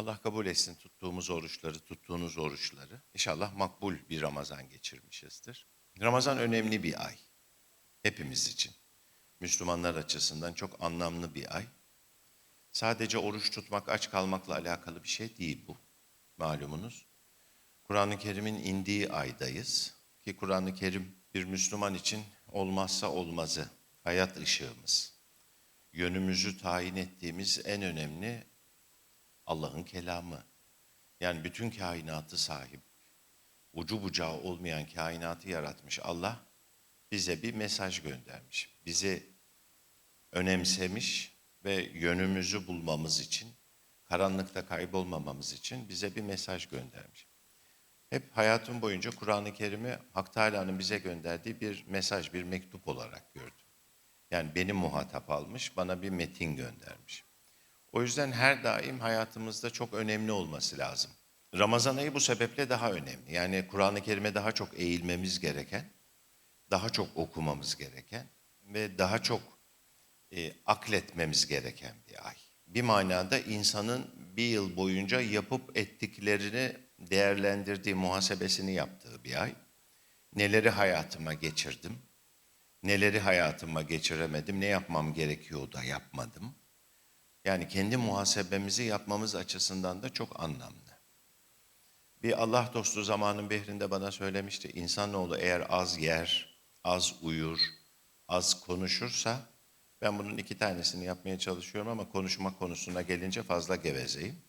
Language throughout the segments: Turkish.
Allah kabul etsin tuttuğumuz oruçları, tuttuğunuz oruçları. İnşallah makbul bir Ramazan geçirmişizdir. Ramazan önemli bir ay. Hepimiz için. Müslümanlar açısından çok anlamlı bir ay. Sadece oruç tutmak, aç kalmakla alakalı bir şey değil bu. Malumunuz. Kur'an-ı Kerim'in indiği aydayız. Ki Kur'an-ı Kerim bir Müslüman için olmazsa olmazı, hayat ışığımız. Yönümüzü tayin ettiğimiz en önemli Allah'ın kelamı. Yani bütün kainatı sahip, ucu bucağı olmayan kainatı yaratmış Allah bize bir mesaj göndermiş. Bizi önemsemiş ve yönümüzü bulmamız için, karanlıkta kaybolmamamız için bize bir mesaj göndermiş. Hep hayatım boyunca Kur'an-ı Kerim'i Hak Teala'nın bize gönderdiği bir mesaj, bir mektup olarak gördüm. Yani benim muhatap almış, bana bir metin göndermiş. O yüzden her daim hayatımızda çok önemli olması lazım. Ramazan ayı bu sebeple daha önemli. Yani Kur'an-ı Kerim'e daha çok eğilmemiz gereken, daha çok okumamız gereken ve daha çok e, akletmemiz gereken bir ay. Bir manada insanın bir yıl boyunca yapıp ettiklerini değerlendirdiği, muhasebesini yaptığı bir ay. Neleri hayatıma geçirdim, neleri hayatıma geçiremedim, ne yapmam gerekiyor da yapmadım. Yani kendi muhasebemizi yapmamız açısından da çok anlamlı. Bir Allah dostu zamanın behrinde bana söylemişti, insanoğlu eğer az yer, az uyur, az konuşursa, ben bunun iki tanesini yapmaya çalışıyorum ama konuşma konusuna gelince fazla gevezeyim.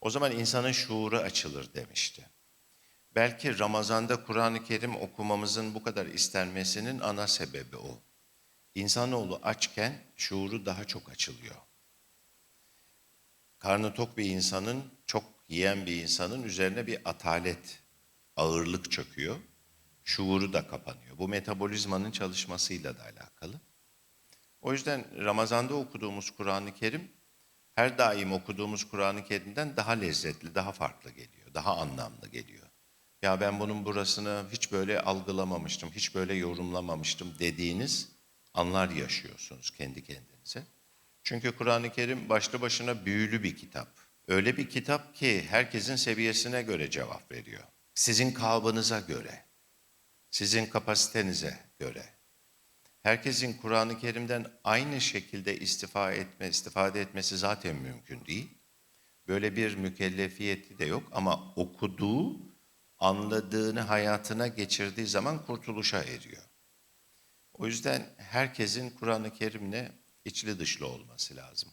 O zaman insanın şuuru açılır demişti. Belki Ramazan'da Kur'an-ı Kerim okumamızın bu kadar istenmesinin ana sebebi o. İnsanoğlu açken şuuru daha çok açılıyor. Karnı tok bir insanın, çok yiyen bir insanın üzerine bir atalet, ağırlık çöküyor. Şuuru da kapanıyor. Bu metabolizmanın çalışmasıyla da alakalı. O yüzden Ramazan'da okuduğumuz Kur'an-ı Kerim her daim okuduğumuz Kur'an-ı Kerim'den daha lezzetli, daha farklı geliyor, daha anlamlı geliyor. Ya ben bunun burasını hiç böyle algılamamıştım, hiç böyle yorumlamamıştım dediğiniz anlar yaşıyorsunuz kendi kendinize. Çünkü Kur'an-ı Kerim başlı başına büyülü bir kitap. Öyle bir kitap ki herkesin seviyesine göre cevap veriyor. Sizin kalıbınıza göre, sizin kapasitenize göre. Herkesin Kur'an-ı Kerim'den aynı şekilde istifa etme, istifade etmesi zaten mümkün değil. Böyle bir mükellefiyeti de yok ama okuduğu, anladığını hayatına geçirdiği zaman kurtuluşa eriyor. O yüzden herkesin Kur'an-ı Kerim'le içli dışlı olması lazım.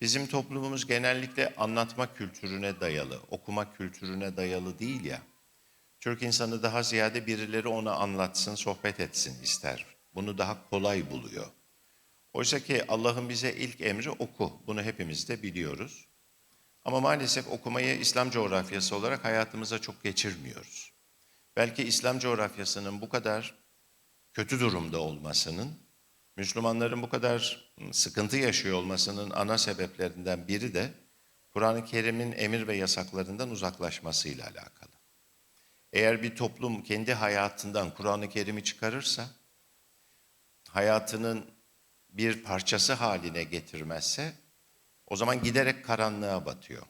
Bizim toplumumuz genellikle anlatma kültürüne dayalı, okuma kültürüne dayalı değil ya. Türk insanı daha ziyade birileri ona anlatsın, sohbet etsin ister. Bunu daha kolay buluyor. Oysa ki Allah'ın bize ilk emri oku. Bunu hepimiz de biliyoruz. Ama maalesef okumayı İslam coğrafyası olarak hayatımıza çok geçirmiyoruz. Belki İslam coğrafyasının bu kadar kötü durumda olmasının, Müslümanların bu kadar sıkıntı yaşıyor olmasının ana sebeplerinden biri de Kur'an-ı Kerim'in emir ve yasaklarından uzaklaşmasıyla alakalı. Eğer bir toplum kendi hayatından Kur'an-ı Kerim'i çıkarırsa, hayatının bir parçası haline getirmezse, o zaman giderek karanlığa batıyor.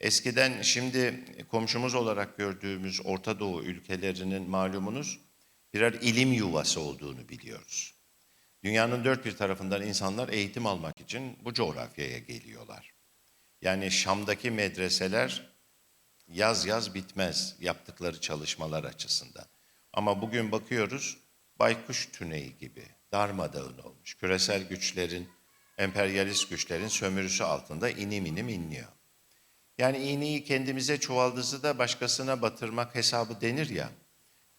Eskiden şimdi komşumuz olarak gördüğümüz Orta Doğu ülkelerinin malumunuz birer ilim yuvası olduğunu biliyoruz. Dünyanın dört bir tarafından insanlar eğitim almak için bu coğrafyaya geliyorlar. Yani Şam'daki medreseler yaz yaz bitmez yaptıkları çalışmalar açısından. Ama bugün bakıyoruz baykuş tüneyi gibi darmadağın olmuş. Küresel güçlerin, emperyalist güçlerin sömürüsü altında inim inim inliyor. Yani iğneyi kendimize çuvaldızı da başkasına batırmak hesabı denir ya.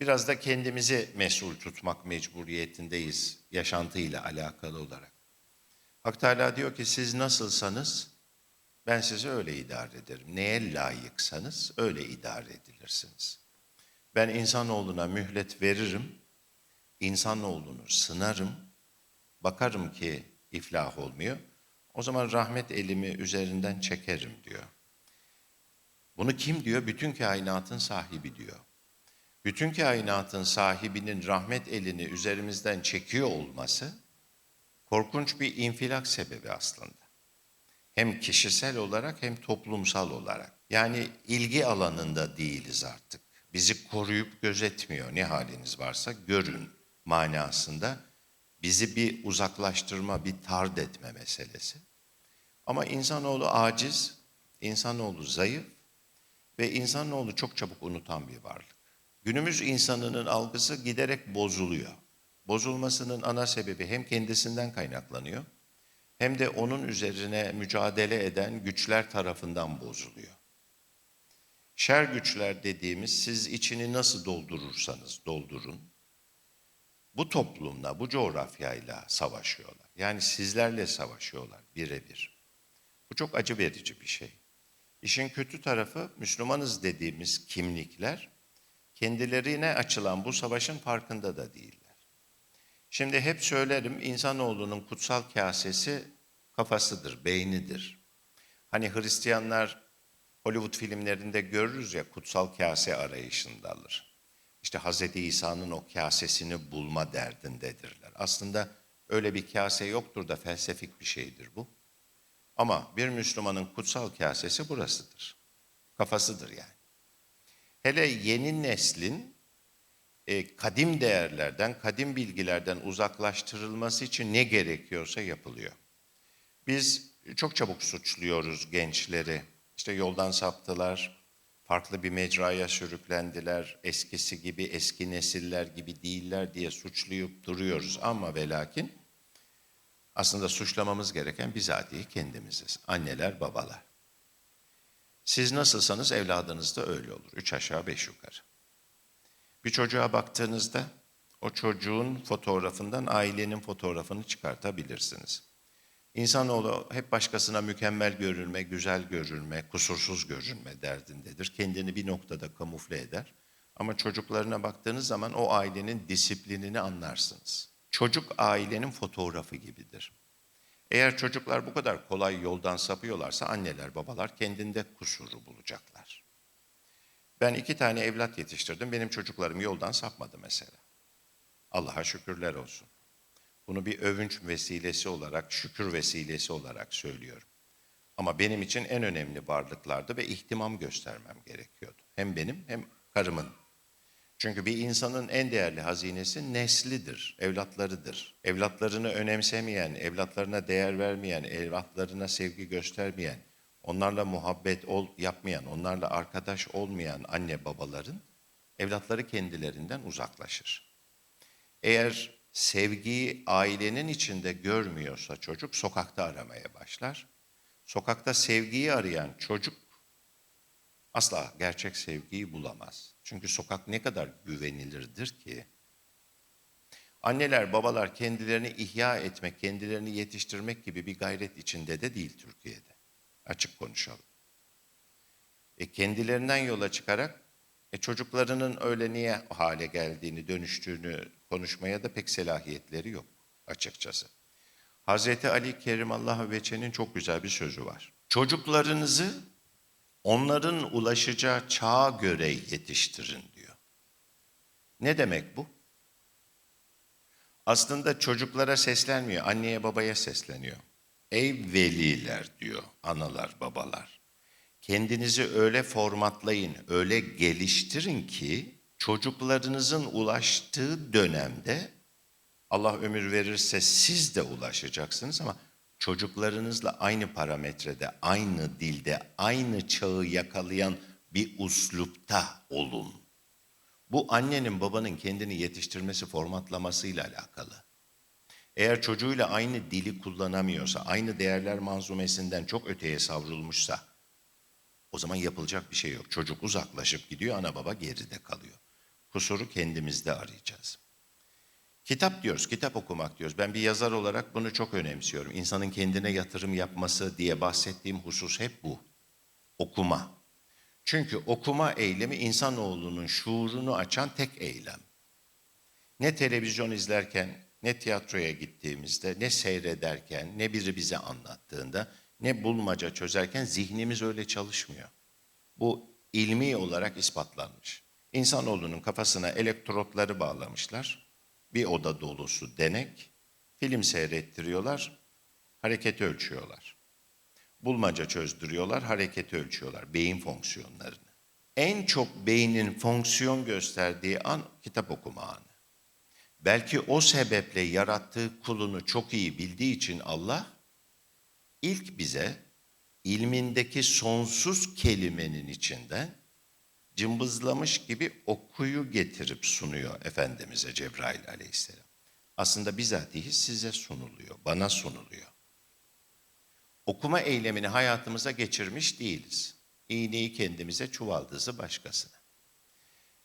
Biraz da kendimizi mesul tutmak mecburiyetindeyiz yaşantıyla alakalı olarak. Hak Teala diyor ki siz nasılsanız ben sizi öyle idare ederim. Neye layıksanız öyle idare edilirsiniz. Ben insanoğluna mühlet veririm, insanoğlunu sınarım, bakarım ki iflah olmuyor. O zaman rahmet elimi üzerinden çekerim diyor. Bunu kim diyor? Bütün kainatın sahibi diyor. Bütün kainatın sahibinin rahmet elini üzerimizden çekiyor olması korkunç bir infilak sebebi aslında. Hem kişisel olarak hem toplumsal olarak. Yani ilgi alanında değiliz artık. Bizi koruyup gözetmiyor. Ne haliniz varsa görün manasında. Bizi bir uzaklaştırma, bir tard etme meselesi. Ama insanoğlu aciz, insanoğlu zayıf ve insanoğlu çok çabuk unutan bir varlık. Günümüz insanının algısı giderek bozuluyor. Bozulmasının ana sebebi hem kendisinden kaynaklanıyor hem de onun üzerine mücadele eden güçler tarafından bozuluyor. Şer güçler dediğimiz siz içini nasıl doldurursanız doldurun. Bu toplumla, bu coğrafyayla savaşıyorlar. Yani sizlerle savaşıyorlar birebir. Bu çok acı verici bir şey. İşin kötü tarafı Müslümanız dediğimiz kimlikler kendilerine açılan bu savaşın farkında da değiller. Şimdi hep söylerim insanoğlunun kutsal kasesi kafasıdır, beynidir. Hani Hristiyanlar Hollywood filmlerinde görürüz ya kutsal kase arayışındadır. İşte Hz. İsa'nın o kasesini bulma derdindedirler. Aslında öyle bir kase yoktur da felsefik bir şeydir bu. Ama bir Müslümanın kutsal kasesi burasıdır. Kafasıdır yani. Hele yeni neslin e, kadim değerlerden, kadim bilgilerden uzaklaştırılması için ne gerekiyorsa yapılıyor. Biz çok çabuk suçluyoruz gençleri. İşte yoldan saptılar, farklı bir mecraya sürüklendiler, eskisi gibi, eski nesiller gibi değiller diye suçlayıp duruyoruz. Ama ve lakin aslında suçlamamız gereken bizatihi kendimiziz. Anneler, babalar. Siz nasılsanız evladınız da öyle olur. Üç aşağı beş yukarı. Bir çocuğa baktığınızda o çocuğun fotoğrafından ailenin fotoğrafını çıkartabilirsiniz. İnsanoğlu hep başkasına mükemmel görülme, güzel görülme, kusursuz görülme derdindedir. Kendini bir noktada kamufle eder. Ama çocuklarına baktığınız zaman o ailenin disiplinini anlarsınız. Çocuk ailenin fotoğrafı gibidir. Eğer çocuklar bu kadar kolay yoldan sapıyorlarsa anneler, babalar kendinde kusuru bulacaklar. Ben iki tane evlat yetiştirdim. Benim çocuklarım yoldan sapmadı mesela. Allah'a şükürler olsun. Bunu bir övünç vesilesi olarak, şükür vesilesi olarak söylüyorum. Ama benim için en önemli varlıklardı ve ihtimam göstermem gerekiyordu. Hem benim hem karımın. Çünkü bir insanın en değerli hazinesi neslidir, evlatlarıdır. Evlatlarını önemsemeyen, evlatlarına değer vermeyen, evlatlarına sevgi göstermeyen, onlarla muhabbet ol, yapmayan, onlarla arkadaş olmayan anne babaların evlatları kendilerinden uzaklaşır. Eğer sevgiyi ailenin içinde görmüyorsa çocuk sokakta aramaya başlar. Sokakta sevgiyi arayan çocuk asla gerçek sevgiyi bulamaz. Çünkü sokak ne kadar güvenilirdir ki. Anneler, babalar kendilerini ihya etmek, kendilerini yetiştirmek gibi bir gayret içinde de değil Türkiye'de. Açık konuşalım. E kendilerinden yola çıkarak e çocuklarının öyle niye hale geldiğini, dönüştüğünü konuşmaya da pek selahiyetleri yok açıkçası. Hazreti Ali Kerimallahu Veçe'nin çok güzel bir sözü var. Çocuklarınızı onların ulaşacağı çağa göre yetiştirin diyor. Ne demek bu? Aslında çocuklara seslenmiyor, anneye babaya sesleniyor. Ey veliler diyor analar babalar. Kendinizi öyle formatlayın, öyle geliştirin ki çocuklarınızın ulaştığı dönemde Allah ömür verirse siz de ulaşacaksınız ama çocuklarınızla aynı parametrede, aynı dilde, aynı çağı yakalayan bir uslupta olun. Bu annenin babanın kendini yetiştirmesi, formatlamasıyla alakalı. Eğer çocuğuyla aynı dili kullanamıyorsa, aynı değerler manzumesinden çok öteye savrulmuşsa, o zaman yapılacak bir şey yok. Çocuk uzaklaşıp gidiyor, ana baba geride kalıyor. Kusuru kendimizde arayacağız. Kitap diyoruz, kitap okumak diyoruz. Ben bir yazar olarak bunu çok önemsiyorum. İnsanın kendine yatırım yapması diye bahsettiğim husus hep bu. Okuma. Çünkü okuma eylemi insanoğlunun şuurunu açan tek eylem. Ne televizyon izlerken, ne tiyatroya gittiğimizde, ne seyrederken, ne biri bize anlattığında, ne bulmaca çözerken zihnimiz öyle çalışmıyor. Bu ilmi olarak ispatlanmış. İnsanoğlunun kafasına elektrotları bağlamışlar. Bir oda dolusu denek, film seyrettiriyorlar, hareket ölçüyorlar. bulmaca çözdürüyorlar, hareketi ölçüyorlar, beyin fonksiyonlarını. En çok beynin fonksiyon gösterdiği an kitap okuma anı. Belki o sebeple yarattığı kulunu çok iyi bildiği için Allah ilk bize ilmindeki sonsuz kelimenin içinden cımbızlamış gibi okuyu getirip sunuyor Efendimiz'e Cebrail aleyhisselam. Aslında bizatihi size sunuluyor, bana sunuluyor. Okuma eylemini hayatımıza geçirmiş değiliz. İğneyi kendimize, çuvaldızı başkasına.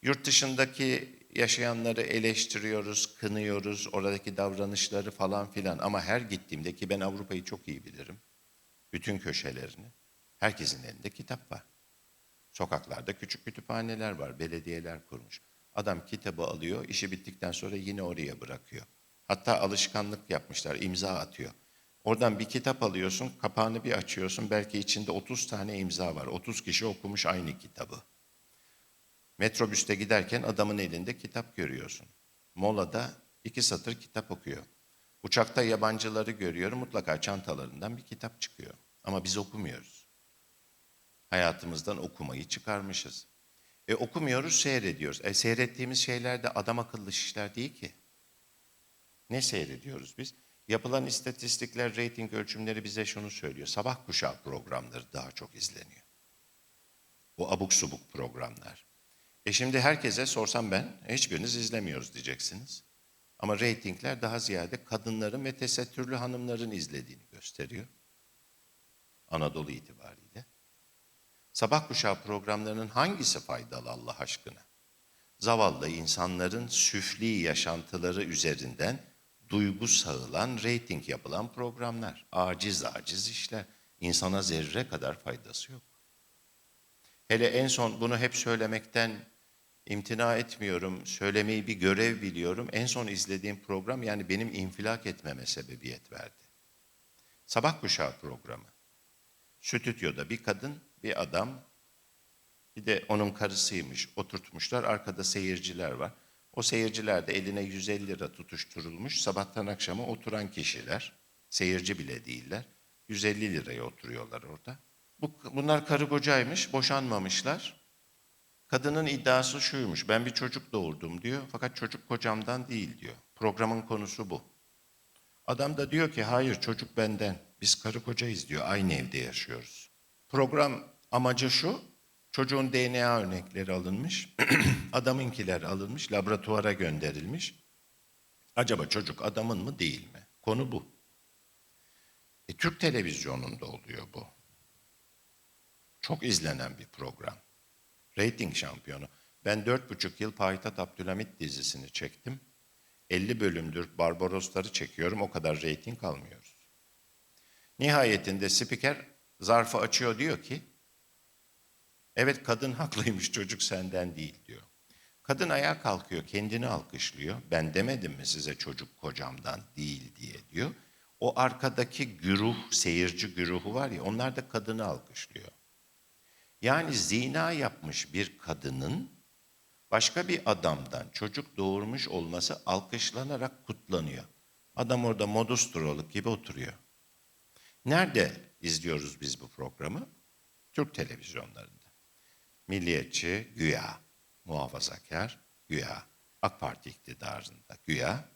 Yurt dışındaki yaşayanları eleştiriyoruz, kınıyoruz, oradaki davranışları falan filan. Ama her gittiğimde ki ben Avrupa'yı çok iyi bilirim, bütün köşelerini, herkesin elinde kitap var. Sokaklarda küçük kütüphaneler var, belediyeler kurmuş. Adam kitabı alıyor, işi bittikten sonra yine oraya bırakıyor. Hatta alışkanlık yapmışlar, imza atıyor. Oradan bir kitap alıyorsun, kapağını bir açıyorsun, belki içinde 30 tane imza var. 30 kişi okumuş aynı kitabı. Metrobüste giderken adamın elinde kitap görüyorsun. Molada iki satır kitap okuyor. Uçakta yabancıları görüyorum, mutlaka çantalarından bir kitap çıkıyor. Ama biz okumuyoruz. Hayatımızdan okumayı çıkarmışız. E okumuyoruz, seyrediyoruz. E seyrettiğimiz şeyler de adam akıllı işler değil ki. Ne seyrediyoruz biz? Yapılan istatistikler, reyting ölçümleri bize şunu söylüyor. Sabah kuşağı programları daha çok izleniyor. Bu abuk subuk programlar. E şimdi herkese sorsam ben, hiçbiriniz izlemiyoruz diyeceksiniz. Ama reytingler daha ziyade kadınların ve tesettürlü hanımların izlediğini gösteriyor. Anadolu itibariyle. Sabah kuşağı programlarının hangisi faydalı Allah aşkına? Zavallı insanların süfli yaşantıları üzerinden duygu sağılan, reyting yapılan programlar. Aciz aciz işler. İnsana zerre kadar faydası yok. Hele en son bunu hep söylemekten imtina etmiyorum. Söylemeyi bir görev biliyorum. En son izlediğim program yani benim infilak etmeme sebebiyet verdi. Sabah kuşağı programı. Stüdyoda bir kadın, bir adam, bir de onun karısıymış. Oturtmuşlar, arkada seyirciler var. O seyirciler de eline 150 lira tutuşturulmuş. Sabahtan akşama oturan kişiler, seyirci bile değiller. 150 liraya oturuyorlar orada. Bu, bunlar karı kocaymış, boşanmamışlar. Kadının iddiası şuymuş, ben bir çocuk doğurdum diyor fakat çocuk kocamdan değil diyor. Programın konusu bu. Adam da diyor ki hayır çocuk benden, biz karı kocayız diyor, aynı evde yaşıyoruz. Program amacı şu, çocuğun DNA örnekleri alınmış, adamınkiler alınmış, laboratuvara gönderilmiş. Acaba çocuk adamın mı değil mi? Konu bu. E, Türk televizyonunda oluyor bu. Çok izlenen bir program. Rating şampiyonu. Ben dört buçuk yıl Payitaht Abdülhamit dizisini çektim. 50 bölümdür Barbarosları çekiyorum. O kadar reyting almıyoruz. Nihayetinde spiker zarfı açıyor diyor ki evet kadın haklıymış çocuk senden değil diyor. Kadın ayağa kalkıyor kendini alkışlıyor. Ben demedim mi size çocuk kocamdan değil diye diyor. O arkadaki güruh, seyirci güruhu var ya onlar da kadını alkışlıyor. Yani zina yapmış bir kadının başka bir adamdan çocuk doğurmuş olması alkışlanarak kutlanıyor. Adam orada modus duroluk gibi oturuyor. Nerede izliyoruz biz bu programı? Türk televizyonlarında. Milliyetçi güya, muhafazakar güya, AK Parti iktidarında güya,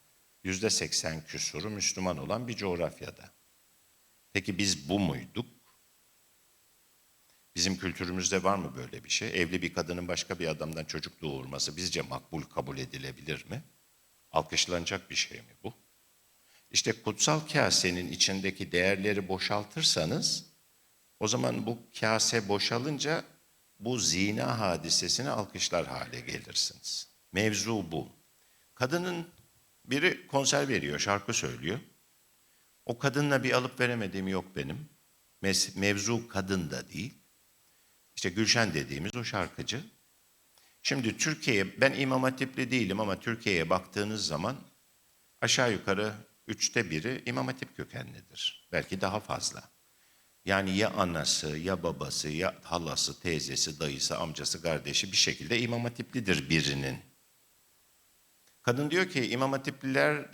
yüzde seksen küsuru Müslüman olan bir coğrafyada. Peki biz bu muyduk? Bizim kültürümüzde var mı böyle bir şey? Evli bir kadının başka bir adamdan çocuk doğurması bizce makbul kabul edilebilir mi? Alkışlanacak bir şey mi bu? İşte kutsal kasenin içindeki değerleri boşaltırsanız, o zaman bu kase boşalınca bu zina hadisesini alkışlar hale gelirsiniz. Mevzu bu. Kadının biri konser veriyor, şarkı söylüyor. O kadınla bir alıp veremediğim yok benim. Mevzu kadın da değil. İşte Gülşen dediğimiz o şarkıcı. Şimdi Türkiye'ye, ben İmam Hatipli değilim ama Türkiye'ye baktığınız zaman aşağı yukarı üçte biri İmam Hatip kökenlidir. Belki daha fazla. Yani ya anası, ya babası, ya halası, teyzesi, dayısı, amcası, kardeşi bir şekilde İmam Hatiplidir birinin. Kadın diyor ki İmam Hatipliler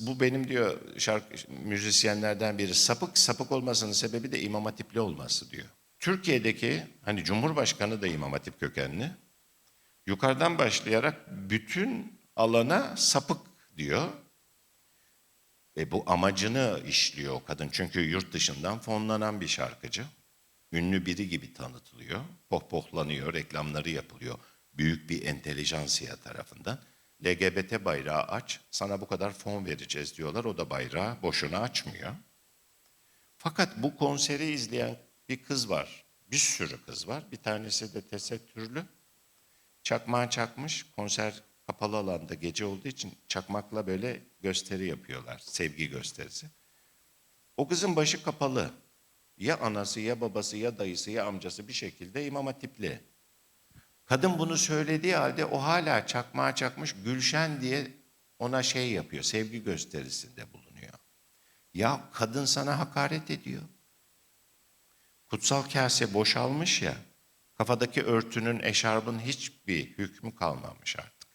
bu benim diyor şarkı müzisyenlerden biri sapık sapık olmasının sebebi de İmam Hatipli olması diyor. Türkiye'deki hani Cumhurbaşkanı da İmam Hatip kökenli. Yukarıdan başlayarak bütün alana sapık diyor. Ve bu amacını işliyor kadın. Çünkü yurt dışından fonlanan bir şarkıcı. Ünlü biri gibi tanıtılıyor. Pohpohlanıyor, reklamları yapılıyor. Büyük bir entelijansiya tarafından. LGBT bayrağı aç, sana bu kadar fon vereceğiz diyorlar. O da bayrağı boşuna açmıyor. Fakat bu konseri izleyen bir kız var. Bir sürü kız var. Bir tanesi de tesettürlü. Çakmağı çakmış. Konser kapalı alanda gece olduğu için çakmakla böyle gösteri yapıyorlar. Sevgi gösterisi. O kızın başı kapalı. Ya anası ya babası ya dayısı ya amcası bir şekilde İmam Hatipli. Kadın bunu söylediği halde o hala çakmağı çakmış Gülşen diye ona şey yapıyor. Sevgi gösterisinde bulunuyor. Ya kadın sana hakaret ediyor. Kutsal kase boşalmış ya, kafadaki örtünün, eşarbın hiçbir hükmü kalmamış artık.